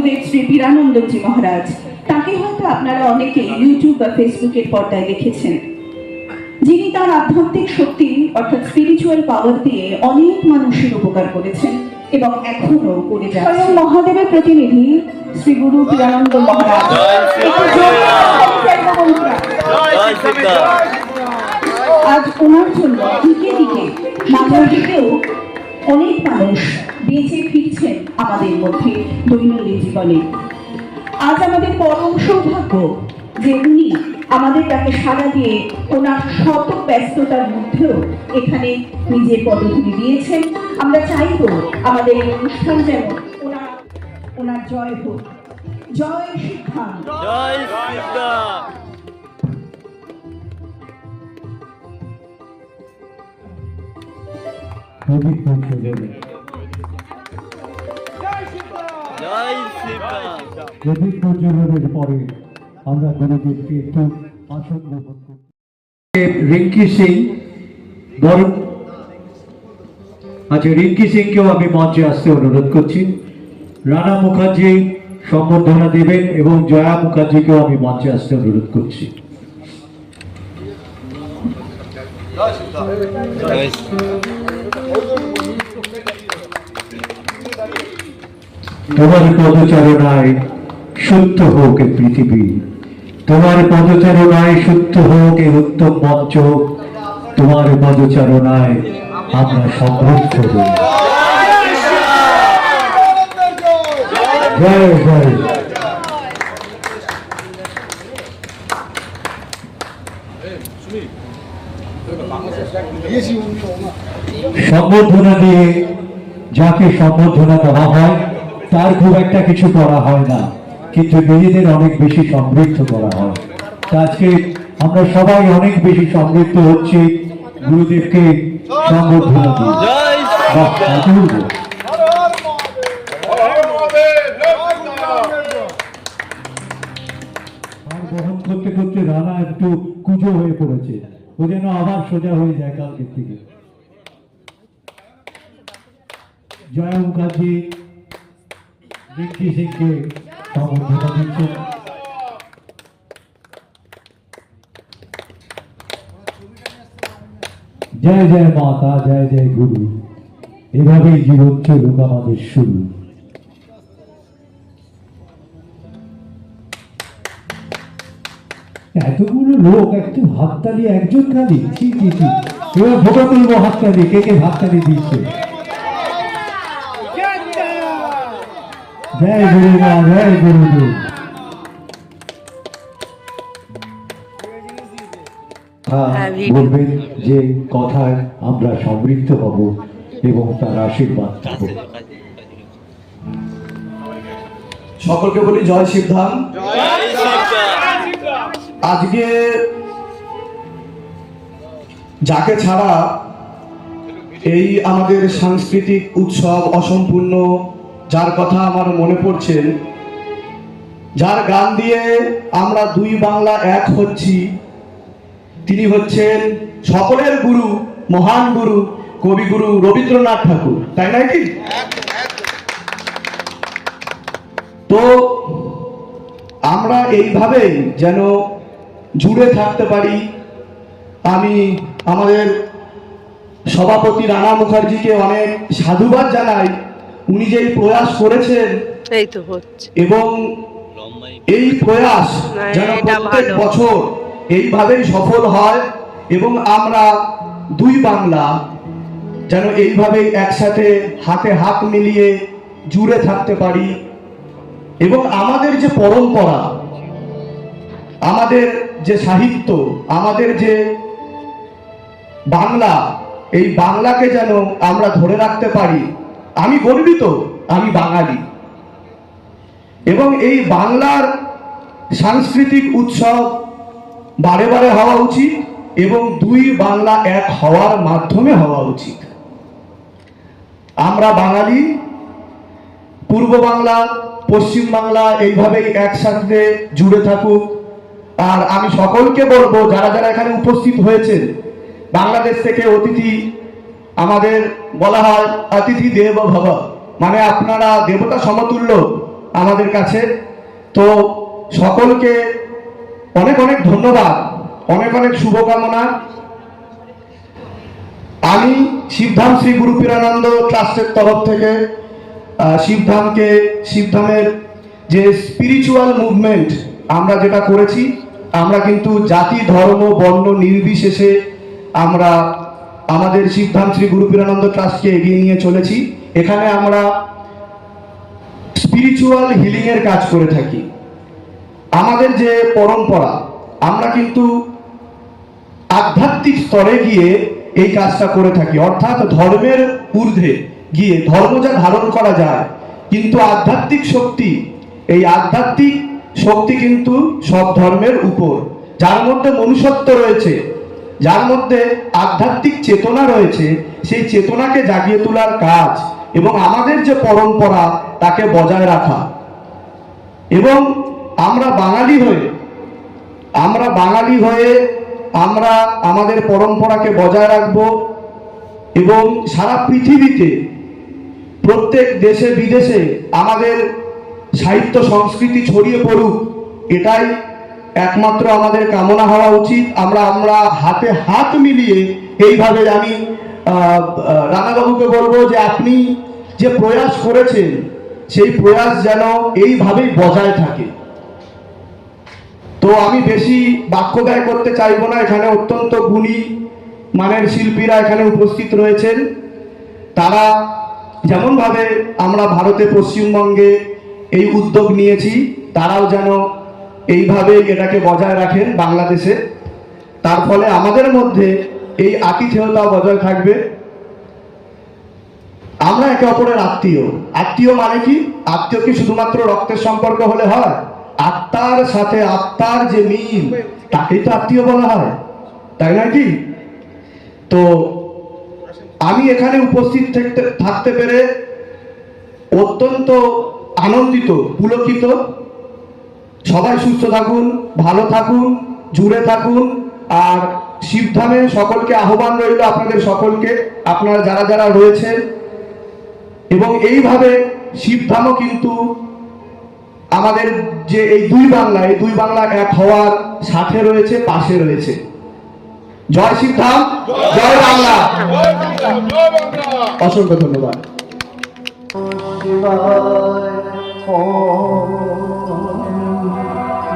গুরুদেব শ্রী বীরানন্দজি মহারাজ। তাকে হয়তো আপনারা অনেকে ইউটিউব বা ফেসবুকের পর্দায় দেখেছেন। যিনি তার আধ্যাত্মিক শক্তি অর্থাৎ স্পিরিচুয়াল পাওয়ার দিয়ে অনেক মানুষের উপকার করেছেন এবং এখনও করে যাচ্ছেন মহাদেবের প্রতিনিধি শ্রী গুরু বীরানন্দ মহারাজ। আজ ওনার জন্য দিকে দিকে মাথার দিকেও অনেক মানুষ বেঁচে ফিরছেন আমাদের মধ্যে দৈনন্দিন জীবনে। আজ আমাদের পরম সৌভাগ্য যে উনি আমাদের তাকে সাড়া দিয়ে ওনার শত ব্যস্ততার মধ্যেও এখানে নিজের পদধূলি দিয়েছেন। আমরা চাইব আমাদের এই অনুষ্ঠান যেন ওনার ওনার জয় হোক। জয় শিক্ষা। জয় সিদ্ধা প্রদীপ পৌঁছে দেবে প্রদীপ প্রজ্বলনের রিঙ্কি সিং, বরং আচ্ছা রিঙ্কি সিংকেও আমি মঞ্চে আসতে অনুরোধ করছি। রানা মুখার্জি সম্বর্ধনা দেবেন এবং জয়া মুখার্জিকেও আমি মঞ্চে আসতে অনুরোধ করছি। তোমার পদচারণায় শুদ্ধ হোক এ পৃথিবী। তোমার পদচারণায় শুদ্ধ হোক এ উত্তম মঞ্চ। তোমার পদচারণায় আমরা সমৃদ্ধ হই। জয় জয়। সম্বর্ধনা দিয়ে যাকে সম্বর্ধনা দেওয়া হয় তার খুব একটা কিছু করা হয় না কিন্তু নিজেদের অনেক বেশি সমৃদ্ধ করা হয়। আজকে আমরা সবাই অনেক বেশি সমৃদ্ধ হচ্ছে গুরুদেবকে সম্বর্ধনা দিয়ে। বহন করতে করতে রানা একটু কুজো হয়ে পড়েছে ও যেন আবার সোজা হয়ে যায় কালকের থেকে জয়া মুখার্জি। রিঙ্কি সিংকে সম্বর্ধনা দিচ্ছেন জয় জয় মাতা, জয় জয় গুরু। এভাবেই জীবন চলুক আমাদের শুরু। এতগুলো লোক, একটু হাততালি, একজন খালি। ছি ছি ছি। এবার ভোটা তুলবো হাততালি, কে কে হাততালি দিচ্ছে? জয় গুরু মা জয় হ্যাঁ, বলবেন যে কথায় আমরা সমৃদ্ধ হব এবং তার আশীর্বাদ পাবো। সকলকে বলি জয় সিদ্ধা আজকে যাকে ছাড়া এই আমাদের সাংস্কৃতিক উৎসব অসম্পূর্ণ যার কথা আমার মনে পড়ছে, যার গান দিয়ে আমরা দুই বাংলা এক হচ্ছি, তিনি হচ্ছেন সকলের গুরু, মহান গুরু, কবিগুরু রবীন্দ্রনাথ ঠাকুর। তাই নয় কি? তো আমরা এইভাবেই যেন জুড়ে থাকতে পারি, আমি আমাদের সভাপতি রানা মুখার্জিকে অনেক সাধুবাদ জানাই। উনি যে প্রয়াস করেছেন এই তো হচ্ছে। এবং এই প্রয়াস যেন প্রত্যেক বছর এইভাবেই সফল হয় এবং আমরা দুই বাংলা যেন এইভাবেই একসাথে হাতে হাত মিলিয়ে জুড়ে থাকতে পারি এবং আমাদের যে পরম্পরা আমাদের যে সাহিত্য আমাদের যে বাংলা এই বাংলাকে যেন আমরা ধরে রাখতে পারি। আমি গর্বিত আমি বাঙালি। এবং এই বাংলার সাংস্কৃতিক উৎসব বারে বারে হওয়া উচিত এবং দুই বাংলা এক হওয়ার মাধ্যমে হওয়া উচিত। আমরা বাঙালি, পূর্ব বাংলা, পশ্চিম বাংলা এইভাবেই একসাথে জুড়ে থাকুক। আর আমি সকলকে বলব, যারা যারা এখানে উপস্থিত হয়েছে বাংলাদেশ থেকে অতিথি আমাদের বলা হয় অতিথি দেব ভব। মানে আপনারা দেবতা সমতুল্য আমাদের কাছে। তো সকলকে অনেক অনেক ধন্যবাদ। অনেক অনেক শুভকামনা। আমি শিবধাম শ্রী গুরু পীরানন্দ ট্রাস্টের তরফ থেকে শিবধামকে, শিবধামের যে স্পিরিচুয়াল মুভমেন্ট আমরা যেটা করেছি, আমরা কিন্তু জাতি, ধর্ম, বর্ণ নির্বিশেষে আমরা আমাদের শিবধাম শ্রী গুরু পীরানন্দ ট্রাস্টকে এগিয়ে নিয়ে চলেছি। এখানে আমরা স্পিরিচুয়াল হিলিং এর কাজ করে থাকি। আমাদের যে পরম্পরা, আমরা কিন্তু আধ্যাত্মিক স্তরে গিয়ে এই কাজটা করে থাকি। অর্থাৎ ধর্মের ঊর্ধ্বে গিয়ে, ধর্ম যা ধারণ করা যায়, কিন্তু আধ্যাত্মিক শক্তি, এই আধ্যাত্মিক শক্তি কিন্তু সব ধর্মের উপর। যার মধ্যে মনুষ্যত্ব রয়েছে যার মধ্যে আধ্যাত্মিক চেতনা রয়েছে, সেই চেতনাকে জাগিয়ে তোলার কাজ এবং আমাদের যে পরম্পরা, তাকে বজায় রাখা। এবং আমরা বাঙালি হয়ে, আমরা বাঙালি হয়ে আমরা আমাদের পরম্পরাকে বজায় রাখব এবং সারা পৃথিবীতে প্রত্যেক দেশে বিদেশে আমাদের সাহিত্য সংস্কৃতি ছড়িয়ে পড়ুক, এটাই একমাত্র আমাদের কামনা হওয়া উচিত। আমরা আমরা হাতে হাত মিলিয়ে এইভাবে আমি রানাবাবুকে বলব যে আপনি যে প্রয়াস করেছেন, সেই প্রয়াস যেন এইভাবেই বজায় থাকে। তো আমি বেশি বাক্য ব্যয় করতে চাইব না, এখানে অত্যন্ত গুণী মানের শিল্পীরা এখানে উপস্থিত রয়েছেন। তারা যেমনভাবে আমরা ভারতে পশ্চিমবঙ্গে এই উদ্যোগ নিয়েছি, তারাও যেন এইভাবে এটাকে বজায় রাখেন বাংলাদেশে। তার ফলে আমাদের মধ্যে এই আতিথেয়তা বজায় থাকবে। আমরা একে অপরের আত্মীয়। আত্মীয় মানে কি? আত্মীয় কি শুধুমাত্র রক্তের সম্পর্ক হলে হয়? আত্মার সাথে আত্মার যে মিল, তাকেই তো আত্মীয় বলা হয়। তাই না কি? তো আমি এখানে উপস্থিত থাকতে থাকতে পেরে অত্যন্ত আনন্দিত, পুলকিত সবাই সুস্থ থাকুন, ভালো থাকুন, জুড়ে থাকুন, আর শিবধামে সকলকে আহ্বান রইল আপনাদের সকলকে, আপনারা যারা যারা রয়েছেন। এবং এইভাবে শিবধামও কিন্তু আমাদের যে এই দুই বাংলা, এই দুই বাংলা এক হওয়ার সাথে রয়েছে, পাশে রয়েছে। জয় শিবধাম জয় বাংলা। অসংখ্য ধন্যবাদ।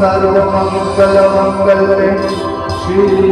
सर्वमङ्गलमङ्गले Oh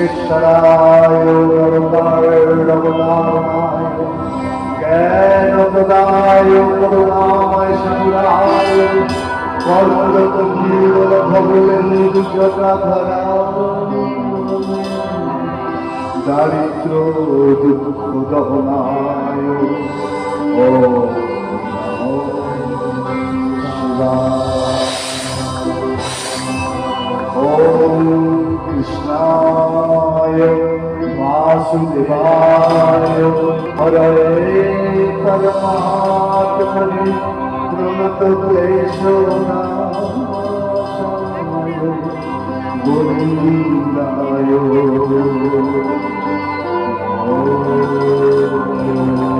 শিষ্যরায় রঘুনায় রঘুনায় জ্ঞান প্রদায় করুণায় সুরায় কর্মরত জীবন ভগলে নির্জতা ধরা দারিদ্র দুঃখ দহনায় ও শিবায় वासुदेवाय हरे परमात्मने प्रणतक्लेशनाय गोविन्दाय Oh